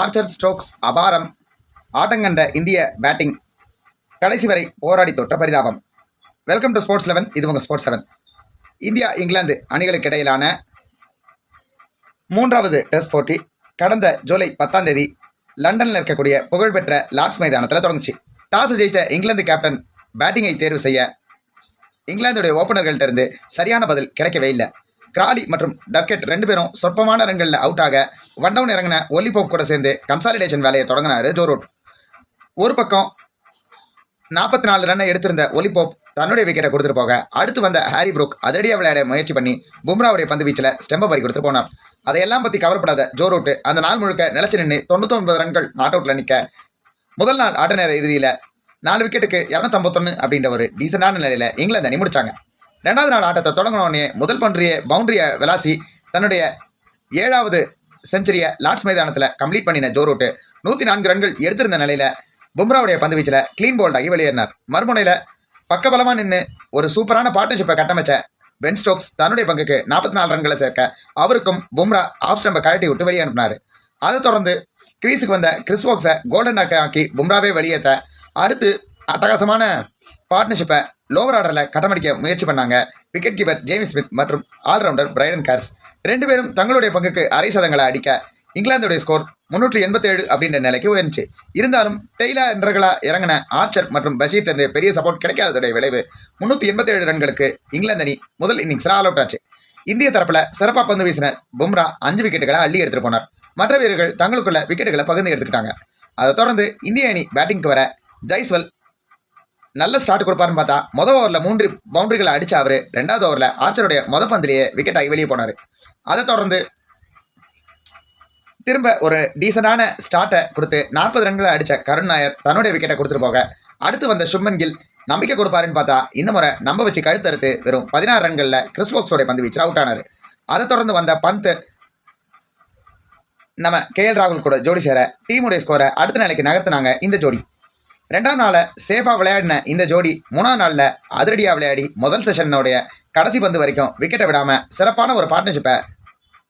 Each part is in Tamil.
ஆர்ச்சர் ஸ்ட்ரோக்ஸ் அபாரம். ஆட்டங்கண்ட இந்திய பேட்டிங் கடைசி வரை போராடி தொட்ட பரிதாபம். வெல்கம் டு ஸ்போர்ட்ஸ் லெவன் இது உங்கள் ஸ்போர்ட்ஸ் லெவன் இந்தியா இங்கிலாந்து அணிகளுக்கு இடையிலான மூன்றாவது டெஸ்ட் போட்டி கடந்த ஜூலை பத்தாம் தேதி லண்டனில் இருக்கக்கூடிய புகழ்பெற்ற லார்ட்ஸ் மைதானத்தில் தொடங்குச்சு. டாஸ் ஜெயித்த இங்கிலாந்து கேப்டன் பேட்டிங்கை தேர்வு செய்ய இங்கிலாந்துடைய ஓப்பனர்கள்ட்ட இருந்து சரியான பதில் கிடைக்கவே இல்லை. கிராலி மற்றும் டர்கெட் ரெண்டு பேரும் சொற்பமான ரன்களில் அவுட் ஆக ஒன் டவுன் இறங்கின ஒலிபோப் கூட சேர்ந்து கன்சாலிடேஷன் வேலையை தொடங்கினாரு ஜோரூட் ஒரு பக்கம் நாற்பத்தி நாலு ரன்னை எடுத்திருந்த ஒலிபோப் தன்னுடைய விக்கெட்டை கொடுத்துட்டு போக அடுத்து வந்த ஹாரி புரூக் அதிரடியாக விளையாட முயற்சி பண்ணி பும்ராவுடைய பந்து வீச்சில் ஸ்டெம்பை பறி கொடுத்துட்டு போனார். அதையெல்லாம் பற்றி கவலைப்படாத ஜோ ரூட்டு அந்த நாள் முழுக்க நிலச்சி நின்று தொண்ணூத்தொன்பது ரன்கள் நாட் அவுட்டில் நிற்க முதல் நாள் ஆட்ட நேர இறுதியில் நாலு விக்கெட்டுக்கு இரநூத்தம்பத்தொன்று அப்படின்ற ஒரு டீசெண்டான நிலையில் இங்கிலாந்து அணி முடிச்சாங்க. ரெண்டாவது நாள் ஆட்டத்தை தொடங்கினோடனே முதல் பன்றிய பவுண்டரியை விளாசி தன்னுடைய ஏழாவது செஞ்சுரியை லார்ட்ஸ் மைதானத்தில் கம்ப்ளீட் பண்ணின ஜோ ரூட்டு நூற்றி நான்கு ரன்கள் எடுத்திருந்த நிலையில் பும்ராவுடைய பந்து வீச்சில் க்ளீன் போல்டாகி வெளியேறினார். மறுமுனையில் பக்கபலமாக நின்று ஒரு சூப்பரான பார்ட்னர்ஷிப்பை கட்டமைச்ச பென் ஸ்டோக்ஸ் தன்னுடைய பங்குக்கு நாற்பத்தி நாலு ரன்களை சேர்க்க அவருக்கும் பும்ரா ஆஃப் ஸ்டம்பை கழட்டி விட்டு வெளியே அனுப்பினார். அதை தொடர்ந்து கிரீஸுக்கு வந்த கிறிஸ்போக்ஸை கோல்டன் ஆக்கி பும்ராவே வெளியேற்ற அடுத்து அட்டகாசமான பார்ட்னர்ஷிப்பை லோவர் ஆர்டரில் கட்டமடிக்க முயற்சி பண்ணாங்க. விக்கெட் கீப்பர் ஜேம்ஸ் ஸ்மித் மற்றும் ஆல்ரவுண்டர் பிரைடன் கார்ஸ் ரெண்டு பேரும் தங்களுடைய பங்குக்கு அரை சதங்களை அடிக்க இங்கிலாந்துடைய ஸ்கோர் முன்னூற்றி எண்பத்தேழு அப்படின்ற நிலைக்கு உயர்ந்துச்சு. இருந்தாலும் டெய்லா என்றர்களா இறங்கின ஆர்ச்சர் மற்றும் பஷீர் இருந்து பெரிய சப்போர்ட் கிடைக்காததுடைய விளைவு முன்னூற்றி எண்பத்தேழு ரன்களுக்கு இங்கிலாந்து அணி முதல் இன்னிங்ஸில் ஆல் அவுட் ஆச்சு. இந்திய தரப்பில் சிறப்பாக பந்து வீசின பும்ரா அஞ்சு விக்கெட்டுகளை அள்ளி எடுத்துகிட்டு போனார். மற்ற வீரர்கள் தங்களுக்குள்ள விக்கெட்டுகளை பகிர்ந்து எடுத்துக்கிட்டாங்க. அதை தொடர்ந்து இந்திய அணி பேட்டிங்க்கு வர ஜெய்ஸ்வல் நல்ல ஸ்டார்ட் கொடுப்பாருன்னு பார்த்தா மொதல் ஓவரில் மூன்று பவுண்டரிகளை அடித்த அவர் ரெண்டாவது ஓவரில் ஆர்ச்சருடைய மொத பந்திலேயே விக்கெட் ஆகி வெளியே போனார். அதை தொடர்ந்து திரும்ப ஒரு டீசெண்டான ஸ்டார்ட்டை கொடுத்து நாற்பது ரன்களை அடித்த கருண் நாயர் தன்னுடைய விக்கெட்டை கொடுத்துட்டு போக அடுத்து வந்த சுப்மன் கில் நம்பிக்கை கொடுப்பாருன்னு பார்த்தா இந்த முறை நம்ப வச்சு கழுத்தறுத்து வெறும் பதினாறு ரன்களில் கிறிஸ்போக்ஸோடைய பந்து வீச்சு அவுட் ஆனார். அதை தொடர்ந்து வந்த பந்த் நம்ம கேஎல் ராகுல் கூட ஜோடி சேர டீமுடைய ஸ்கோரை அடுத்த நாளைக்கு நகர்த்தினாங்க இந்த ஜோடி. ரெண்டாம் நாளை சேஃபாக விளையாடின இந்த ஜோடி மூணாம் நாளில் அதிரடியாக விளையாடி முதல் செஷனுடைய கடைசி பந்து வரைக்கும் விக்கெட்டை விடாமல் சிறப்பான ஒரு பார்ட்னர்ஷிப்பை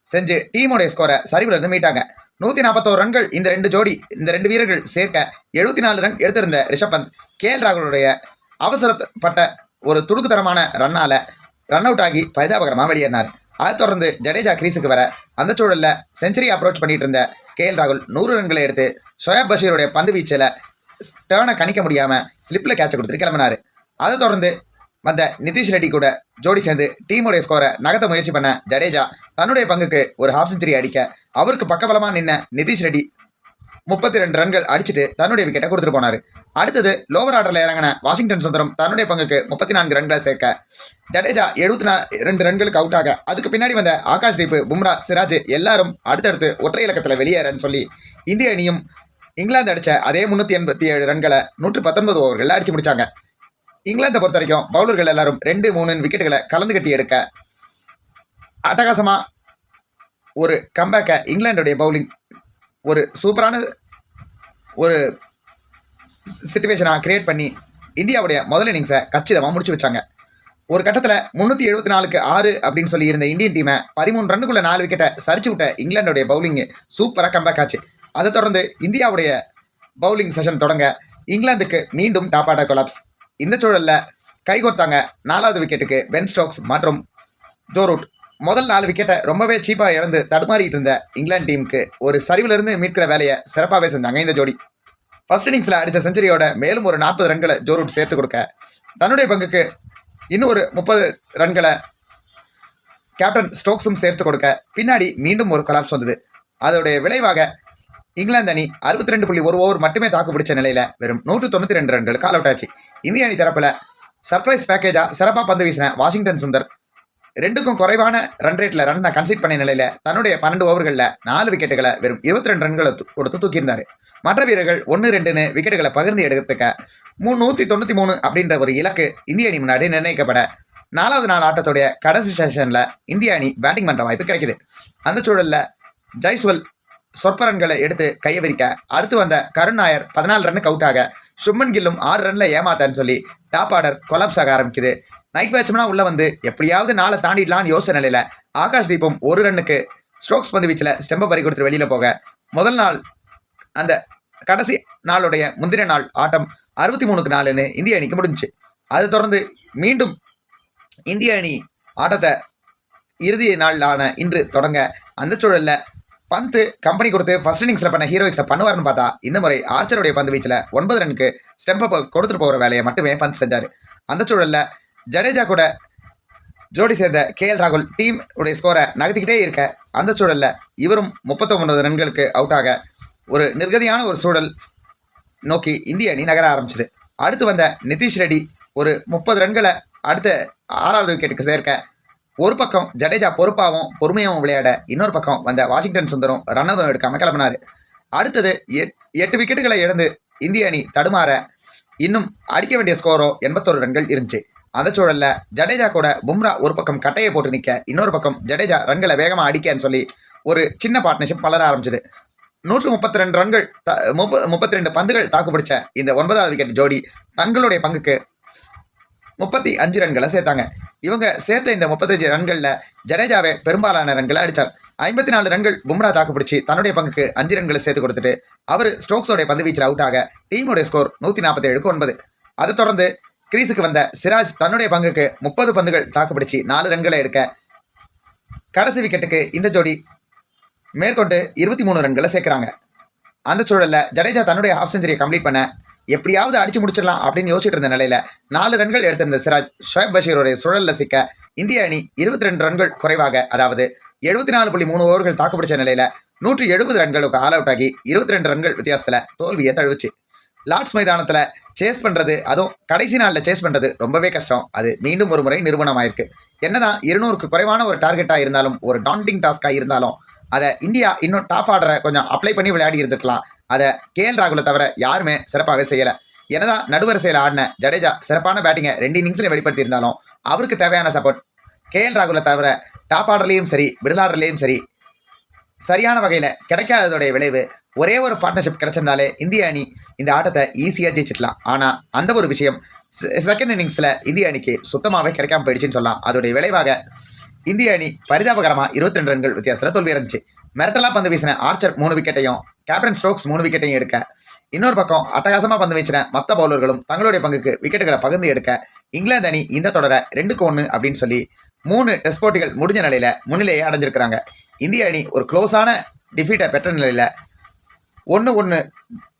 செஞ்சு டீமுடைய ஸ்கோரை சரிவில் இருந்து மீட்டாங்க. நூற்றி நாற்பத்தோரு ரன்கள் இந்த ரெண்டு ஜோடி இந்த ரெண்டு வீரர்கள் சேர்க்க எழுபத்தி நாலு ரன் எடுத்திருந்த ரிஷப் பந்த் கே எல் ராகுலுடைய அவசரப்பட்ட ஒரு துடுக்குத்தரமான ரன்னால் ரன் அவுட் ஆகி பரிதாபகரமாக வெளியேறினார். அதை தொடர்ந்து ஜடேஜா கிரீஸுக்கு வர அந்த சூழலில் செஞ்சுரி அப்ரோச் பண்ணிட்டு இருந்த கே எல் ராகுல் நூறு ரன்களை எடுத்து ஷோயப் பஷீருடைய பந்து வீச்சில் டேர்னை கணிக்க முடியாமல் ஸ்லிப்பில் கேட்சை கொடுத்துட்டு கிளம்பினார். அதை தொடர்ந்து வந்த நிதிஷ் ரெட்டி கூட ஜோடி சேர்ந்து டீமுடைய ஸ்கோரை நகர்த்த முயற்சி பண்ண ஜடேஜா தன்னுடைய பங்குக்கு ஒரு ஹாஃப் செஞ்சுரி அடிக்க அவருக்கு பக்கபலமாக நின்ன நிதிஷ் ரெட்டி முப்பத்தி ரெண்டு ரன்கள் அடிச்சுட்டு தன்னுடைய விக்கெட்டை கொடுத்துட்டு போனார். அடுத்தது லோவர் ஆர்டரில் இறங்கின வாஷிங்டன் சுந்தரம் தன்னுடைய பங்குக்கு முப்பத்தி நான்கு ரன்களை சேர்க்க ஜடேஜா எழுபத்தி நா ரெண்டு ரன்களுக்கு அவுட் ஆக அதுக்கு பின்னாடி வந்த ஆகாஷ் தீப் பும்ரா சிராஜ் எல்லாரும் அடுத்தடுத்து ஒற்றை இலக்கத்தில் வெளியேறன்னு சொல்லி இந்திய அணியும் இங்கிலாந்து அடித்த அதே முந்நூற்றி எண்பத்தி ஏழு ரன்களை நூற்று பத்தொன்பது ஓவர்களில் அடிச்சு முடித்தாங்க இங்கிலாந்தை பொறுத்த வரைக்கும் பவுலர்கள் எல்லாரும் ரெண்டு மூணு விக்கெட்டுகளை கலந்து கட்டி எடுக்க அட்டகாசமாக ஒரு கம்பேக்கை இங்கிலாந்துடைய பவுலிங் ஒரு சூப்பரான ஒரு சுச்சுவேஷனாக கிரியேட் பண்ணி இந்தியாவுடைய முதல் இன்னிங்ஸை கச்சிதமாக முடிச்சு வச்சாங்க. ஒரு கட்டத்தில் முந்நூற்றி எழுபத்தி நாலுக்கு ஆறு அப்படின்னு சொல்லி இருந்த இந்தியன் டீமை பதிமூணு ரன்னுக்குள்ளே நாலு விக்கெட்டை சரிச்சு விட்ட இங்கிலாந்துடைய பவுலிங்கு சூப்பராக கம்பேக் ஆச்சு. அதை தொடர்ந்து இந்தியாவுடைய பவுலிங் செஷன் தொடங்க இங்கிலாந்துக்கு மீண்டும் டாப் ஆர்டர் கொலாப்ஸ் இந்த சூழலில் கைகோர்த்தாங்க நாலாவது விக்கெட்டுக்கு பென் ஸ்டோக்ஸ் மற்றும் ஜோரூட் முதல் நாலு விக்கெட்டை ரொம்பவே சீப்பாக இழந்து தடுமாறிட்டு இருந்த இங்கிலாந்து டீமுக்கு ஒரு சரிவிலிருந்து மீட்கிற வேலையை சிறப்பாகவே செஞ்சாங்க இந்த ஜோடி. ஃபர்ஸ்ட் இன்னிங்ஸில் அடித்த செஞ்சுரியோட மேலும் ஒரு நாற்பது ரன்களை ஜோரூட் சேர்த்து கொடுக்க தன்னுடைய பங்குக்கு இன்னும் ஒரு முப்பது ரன்களை கேப்டன் ஸ்டோக்ஸும் சேர்த்து கொடுக்க பின்னாடி மீண்டும் ஒரு கொலாப்ஸ் வந்தது. அதோடைய விளைவாக இங்கிலாந்து அணி அறுபத்தி ரெண்டு புள்ளி ஒரு ஓவர் மட்டுமே தாக்கு பிடிச்ச நிலையில் வெறும் நூற்று தொண்ணூற்றி ரெண்டு ரன்கள் கால் அவுட் ஆச்சு. இந்திய அணி தரப்பில் சர்ப்ரைஸ் பேக்கேஜாக சிறப்பாக பந்து வீசின வாஷிங்டன் சுந்தர். ரெண்டுக்கும் குறைவான ரன் ரேட்டில் ரன்னை கன்சீட் பண்ணிய நிலையில் தன்னுடைய பன்னெண்டு ஓவர்களில் நாலு விக்கெட்டுகளை வெறும் இருபத்தி ரெண்டு ரன்களை கொடுத்து தூக்கியிருந்தார். மற்ற வீரர்கள் ஒன்று ரெண்டுன்னு விக்கெட்டுகளை பகிர்ந்து எடுத்துக்க முந்நூற்றி தொண்ணூற்றி மூணு அப்படின்ற ஒரு இலக்கு இந்திய அணி முன்னாடி நிர்ணயிக்கப்பட நாலாவது நாள் ஆட்டத்துடைய கடைசி செஷனில் இந்திய அணி பேட்டிங் பண்ணுற வாய்ப்பு கிடைக்குது. அந்த சூழலில் ஜெய்ஸ்வல் சொற்பரன்களை எடுத்து கையவிரிக்க அடுத்து வந்த கருண் நாயர் பதினாலு ரன்னுக்கு அவுட் ஆக சுப்மன் கில்லும் ஆறு ரனில் ஏமாத்தான்னு சொல்லி டாப் ஆர்டர் கொலாப்ஸ் ஆக ஆரம்பிக்குது. நைட் பேட்ஸ்மனா உள்ள வந்து எப்படியாவது நாளை தாண்டிடலான்னு யோசனை நிலையில ஆகாஷ் தீபம் ஒரு ரன்னுக்கு ஸ்ட்ரோக்ஸ் பந்து வீச்சில் ஸ்டெம்பை பறி கொடுத்து வெளியில் போக முதல் நாள் அந்த கடைசி நாளுடைய முந்தின நாள் ஆட்டம் அறுபத்தி மூணுக்கு நாலுன்னு இந்திய அணிக்கு முடிஞ்சுச்சு. அதை தொடர்ந்து மீண்டும் இந்திய அணி ஆட்டத்தை இறுதி நாளான இன்று தொடங்க அந்த சூழலில் பந்து கம்பெனி கொடுத்து ஃபர்ஸ்ட் இன்னிங்ஸில் பண்ண ஹீரோயிக்ஸை பண்ணுவார்னு பார்த்தா இந்த முறை ஆர்ச்சருடைய பந்து வீச்சில் ஒன்பது ரனுக்கு ஸ்டெம்பை கொடுத்துட்டு போகிற வேலையை மட்டுமே பந்து செஞ்சார். அந்த சூழலில் ஜடேஜா கூட ஜோடி சேர்ந்த கே எல் ராகுல் டீம் உடைய ஸ்கோரை நகர்த்திக்கிட்டே இருக்க அந்த சூழலில் இவரும் முப்பத்தொன்பது ரன்களுக்கு அவுட் ஆக ஒரு நிர்கதியான ஒரு சூழல் நோக்கி இந்திய அணி நகர ஆரம்பிச்சது. அடுத்து வந்த நிதிஷ் ரெட்டி ஒரு முப்பது ரன்களை அடுத்த ஆறாவது விக்கெட்டுக்கு சேர்க்க ஒரு பக்கம் ஜடேஜா பொறுப்பாகவும் பொறுமையாகவும் விளையாட இன்னொரு பக்கம் வந்த வாஷிங்டன் சுந்தரம் ரன்னதும் எடுக்காம கிளம்பினார். அடுத்தது எட் எட்டு விக்கெட்டுகளை இழந்து இந்திய அணி தடுமாற இன்னும் அடிக்க வேண்டிய ஸ்கோரோ எண்பத்தோரு ரன்கள் இருந்துச்சு. அந்த சூழலில் ஜடேஜா கூட பும்ரா ஒரு பக்கம் கட்டையை போட்டு நிற்க இன்னொரு பக்கம் ஜடேஜா ரன்களை வேகமாக அடிக்கன்னு சொல்லி ஒரு சின்ன பார்ட்னர்ஷிப் வளர ஆரம்பிச்சது. நூற்று முப்பத்தி ரெண்டு ரன்கள் த முப்ப முப்பத்தி ரெண்டு பந்துகள் தாக்கு பிடிச்ச இந்த ஒன்பதாவது விக்கெட் ஜோடி தங்களுடைய பங்குக்கு முப்பத்தி அஞ்சு ரன்களை சேர்த்தாங்க. இவங்க சேர்த்த இந்த முப்பத்தஞ்சு ரன்களில் ஜடேஜாவே பெரும்பாலான ரன்களை அடித்தார் ஐம்பத்தி நாலு ரன்கள் பும்ரா தாக்கு பிடிச்சி தன்னுடைய பங்குக்கு அஞ்சு ரன்களை சேர்த்து கொடுத்துட்டு அவர் ஸ்டோக்ஸோடைய பந்து வீச்சில் அவுட் ஆக டீமுடைய ஸ்கோர் நூற்றி நாற்பத்தி ஏழுக்கு ஒன்பது. அதை தொடர்ந்து கிரீஸுக்கு வந்த சிராஜ் தன்னுடைய பங்குக்கு முப்பது பந்துகள் தாக்கு பிடிச்சி நாலு ரன்களை எடுக்க கடைசி விக்கெட்டுக்கு இந்த ஜோடி மேற்கொண்டு இருபத்தி மூணு ரன்களை சேர்க்குறாங்க. அந்த சூழலில் ஜடேஜா தன்னுடைய ஹாஃப் செஞ்சுரியை கம்ப்ளீட் பண்ண எப்படியாவது அடிச்சு முடிச்சிடலாம் அப்படின்னு யோசிச்சுட்டு இருந்த நிலையில நாலு ரன்கள் எடுத்திருந்த சிராஜ் ஷோயப் பஷீருடைய சுழல்ல சிக்க இந்திய அணி இருபத்தி ரெண்டு ரன்கள் குறைவாக அதாவது எழுபத்தி நாலு புள்ளி மூணு ஓவர்கள் தாக்குப்பிடிச்ச நிலையில நூற்றி எழுபது ரன்களுக்கு ஆல் அவுட் ஆகி இருபத்தி ரெண்டு ரன்கள் வித்தியாசத்துல தோல்வியை தழுவுச்சு. லார்ட்ஸ் மைதானத்துல சேஸ் பண்றது அதுவும் கடைசி நாளில் சேஸ் பண்றது ரொம்பவே கஷ்டம். அது மீண்டும் ஒரு முறை நிறுவனமாயிருக்கு. என்னதான் இருநூறுக்கு குறைவான ஒரு டார்கெட்டா இருந்தாலும் ஒரு டாண்டிங் டாஸ்காக இருந்தாலும் அதை இந்தியா இன்னும் டாப் ஆர்டரை கொஞ்சம் அப்ளை பண்ணி விளையாடி இருந்திருக்கலாம். அதை கேஎல் ராகுலை தவிர யாருமே சிறப்பாகவே செய்யலை. என்னதான் நடுவரிசையில் ஆடின ஜடேஜா சிறப்பான பேட்டிங்கை ரெண்டு இன்னிங்ஸ்லையும் வெளிப்படுத்தி இருந்தாலும் அவருக்கு தேவையான சப்போர்ட் கேஎல் ராகுலை தவிர டாப் ஆர்டர்லேயும் சரி மிடில் ஆர்டர்லேயும் சரி சரியான வகையில் கிடைக்காததோடைய விளைவு ஒரே ஒரு பார்ட்னர்ஷிப் கிடைச்சிருந்தாலே இந்திய அணி இந்த ஆட்டத்தை ஈஸியாக ஜெயிச்சிடலாம் ஆனால் அந்த ஒரு விஷயம் செகண்ட் இன்னிங்ஸில் இந்திய அணிக்கு சுத்தமாகவே கிடைக்காம போயிடுச்சுன்னு சொல்லலாம். அதோடைய விளைவாக இந்திய அணி பரிதாபகரமாக இருபத்தி ரெண்டு ரன்கள் வித்தியாசத்தில் தோல்வி அடைஞ்சிச்சு மிரட்டலா பந்து வீசின ஆர்ச்சர் மூணு விக்கெட்டையும் கேப்டன் ஸ்டோக்ஸ் மூணு விக்கெட்டையும் எடுக்க. இன்னொரு பக்கம் அட்டகாசமாக பந்து வீசின மற்ற பவுலர்களும் தங்களுடைய பங்குக்கு விக்கெட்டுகளை பகிர்ந்து எடுக்க இங்கிலாந்து அணி இந்த தொடரை ரெண்டுக்கு ஒன்று அப்படின்னு சொல்லி மூணு டெஸ்ட் போட்டிகள் முடிஞ்ச நிலையில் முன்னிலையை அடைஞ்சிருக்கிறாங்க. இந்திய அணி ஒரு க்ளோஸான டிஃபீட்டை பெற்ற நிலையில் ஒன்று ஒன்று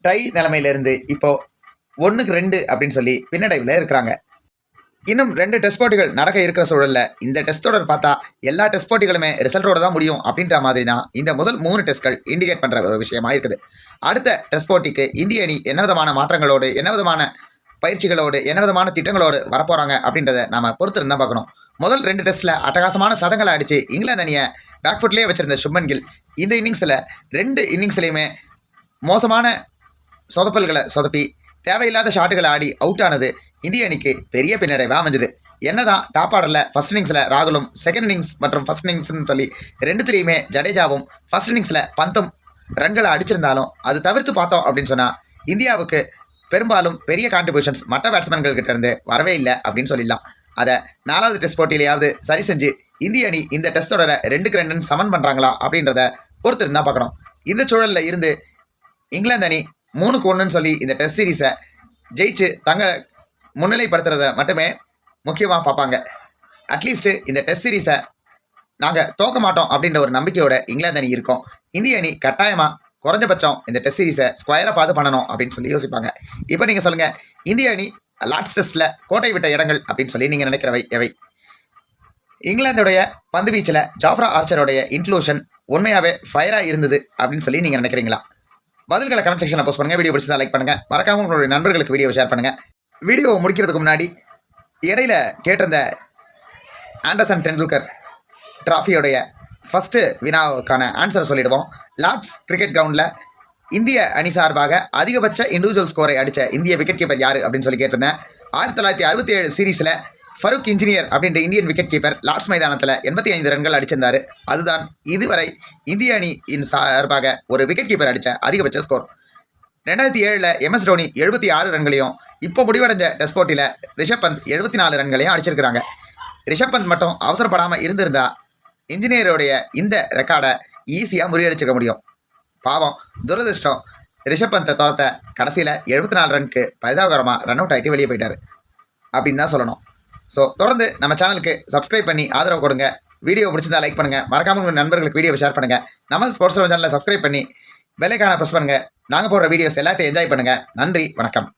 டை நிலைமையிலிருந்து இப்போது ஒன்றுக்கு ரெண்டு அப்படின்னு சொல்லி பின்னடைவில் இருக்கிறாங்க. இன்னும் ரெண்டு டெஸ்ட் போட்டிகள் நடக்க இருக்கிற சூழல்ல. இந்த டெஸ்ட் தொடர் பார்த்தா எல்லா டெஸ்ட் போட்டிகளுமே ரிசல்ட்டோட தான் முடியும் அப்படின்ற மாதிரி தான் இந்த முதல் மூணு டெஸ்ட்கள் இண்டிகேட் பண்ணுற ஒரு விஷயமா இருக்குது. அடுத்த டெஸ்ட் போட்டிக்கு இந்திய அணி என்ன விதமான மாற்றங்களோடு என்ன விதமான பயிற்சிகளோடு என்ன விதமான திட்டங்களோடு வரப்போகிறாங்க அப்படின்றத நம்ம பொறுத்து பார்க்கணும். முதல் ரெண்டு டெஸ்ட்டில் அட்டகாசமான சதங்களை அடித்து இங்கிலாந்து அணியை பேக்ஃபுட்லேயே வச்சிருந்த சுப்மன் கில் இந்த இன்னிங்ஸில் ரெண்டு இன்னிங்ஸ்லையுமே மோசமான சொதப்பல்களை சொதப்பி தேவையில்லாத ஷாட்டுகளை ஆடி அவுட் ஆனது இந்திய அணிக்கு பெரிய பின்னடைவாக அமைஞ்சது. என்னதான் டாப் ஆர்டரில் ஃபஸ்ட் இன்னிங்ஸில் ராகுலும் செகண்ட் இன்னிங்ஸ் மற்றும் ஃபஸ்ட் இன்னிங்ஸ்னு சொல்லி ரெண்டுத்துலேயுமே ஜடேஜாவும் ஃபர்ஸ்ட் இன்னிங்ஸில் பந்தும் ரன்களை அடிச்சிருந்தாலும் அது தவிர்த்து பார்த்தோம் அப்படின்னு சொன்னால் இந்தியாவுக்கு பெரும்பாலும் பெரிய கான்ட்ரிபியூஷன்ஸ் மற்ற பேட்ஸ்மேன்கள்கிட்ட இருந்து வரவே இல்லை அப்படின்னு சொல்லிடலாம். அதை நாலாவது டெஸ்ட் போட்டியிலையாவது சரி செஞ்சு இந்திய அணி இந்த டெஸ்ட் தொடரை ரெண்டுக்கு ரெண்டுன்னு சமன் பண்ணுறாங்களா அப்படின்றத பொறுத்து இருந்தால் பார்க்கணும். இந்த சூழலில் இருந்து இங்கிலாந்து அணி மூணுக்கு ஒன்றுன்னு சொல்லி இந்த டெஸ்ட் சீரீஸை ஜெயிச்சு தங்க முன்னிலைப்படுத்துறத மட்டுமே முக்கியமாக பார்ப்பாங்க. அட்லீஸ்ட்டு இந்த டெஸ்ட் சீரீஸை நாங்கள் தோக்க மாட்டோம் அப்படின்ற ஒரு நம்பிக்கையோட இங்கிலாந்து அணி இருக்கோம். இந்திய அணி கட்டாயமாக குறைஞ்சபட்சம் இந்த டெஸ்ட் சீரீஸை ஸ்கொயராக பார்த்து பண்ணணும் அப்படின்னு சொல்லி யோசிப்பாங்க. இப்போ நீங்கள் சொல்லுங்கள் இந்திய அணி லாஸ்ட் டெஸ்ட்டில் கோட்டை விட்ட இடங்கள் அப்படின்னு சொல்லி நீங்கள் நினைக்கிறவை எவை? இங்கிலாந்துடைய பந்து வீச்சில் ஜாஃப்ரா ஆர்ச்சருடைய இன்க்ளூஷன் உண்மையாகவே ஃபயராக இருந்தது அப்படின்னு சொல்லி நீங்கள் நினைக்கிறீங்களா? பதில்களை கமெண்ட் செக்ஷனில் போஸ்ட் பண்ணுங்கள் வீடியோ பிடிச்சதா லைக் பண்ணுங்கள் மறக்காம உங்களுடைய நண்பர்களுக்கு வீடியோ ஷேர் பண்ணுங்கள் வீடியோ முடிக்கிறதுக்கு முன்னாடி இடையில கேட்டிருந்த ஆண்டர்சன் டெண்டுல்கர் டிராஃபியோடைய ஃபஸ்ட்டு வினாவுக்கான ஆன்சரை சொல்லிடுவோம். லார்ட்ஸ் கிரிக்கெட் கிரவுண்டில் இந்திய அணி சார்பாக அதிகபட்ச இண்டிவிஜுவல் ஸ்கோரை அடித்த இந்திய விக்கெட் கீப்பர் யார் அப்படின்னு சொல்லி கேட்டிருந்தேன். ஆயிரத்தி தொள்ளாயிரத்தி அறுபத்தி ஏழு சீரீஸில் ஃபருக் இன்ஜினியர் அப்படின்ற இந்தியன் விக்கெட் கீப்பர் லார்ட்ஸ் மைதானத்தில் எண்பத்தி ஐந்து ரன்கள் அடிச்சிருந்தாரு. அதுதான் இதுவரை இந்திய அணியின் சார்பாக ஒரு விக்கெட் கீப்பர் அடித்த அதிகபட்ச ஸ்கோர் ரெண்டாயிரத்தி ஏழில் எம்எஸ் டோனி எழுபத்தி ஆறு ரன்களையும் இப்போ முடிவடைஞ்ச டெஸ்ட் போட்டியில் ரிஷப் பந்த் எழுபத்தி நாலு ரன்களையும் அடிச்சிருக்கிறாங்க. ரிஷப் பந்த் மட்டும் அவசரப்படாமல் இருந்திருந்தா இன்ஜினியருடைய இந்த ரெக்கார்டை ஈஸியாக முறியடிச்சிருக்க முடியும். பாவம் துரதிருஷ்டம். ரிஷப் பந்தை தோத்த கடைசியில் எழுபத்தி நாலு ரனுக்கு பரிதாபகரமாக ரன் அவுட் ஆகிட்டு வெளியே போயிட்டார். அப்படின்னு தான் சொல்லணும். ஸோ தொடர்ந்து நம்ம சேனலுக்கு சப்ஸ்கிரைப் பண்ணி ஆதரவு கொடுங்க. வீடியோ பிடிச்சிருந்தா லைக் பண்ணுங்கள் மறக்காமல் உங்கள் நண்பர்களுக்கு வீடியோ ஷேர் பண்ணுங்கள் நம்ம ஸ்போர்ட்ஸ் சேனலை சப்ஸ்கிரைப் பண்ணி வெள்ளைக்கான ப்ரெஸ் பண்ணுங்கள் நாங்கள் போடுற வீடியோஸ் எல்லாத்தையும் என்ஜாய் பண்ணுங்கள் நன்றி வணக்கம்.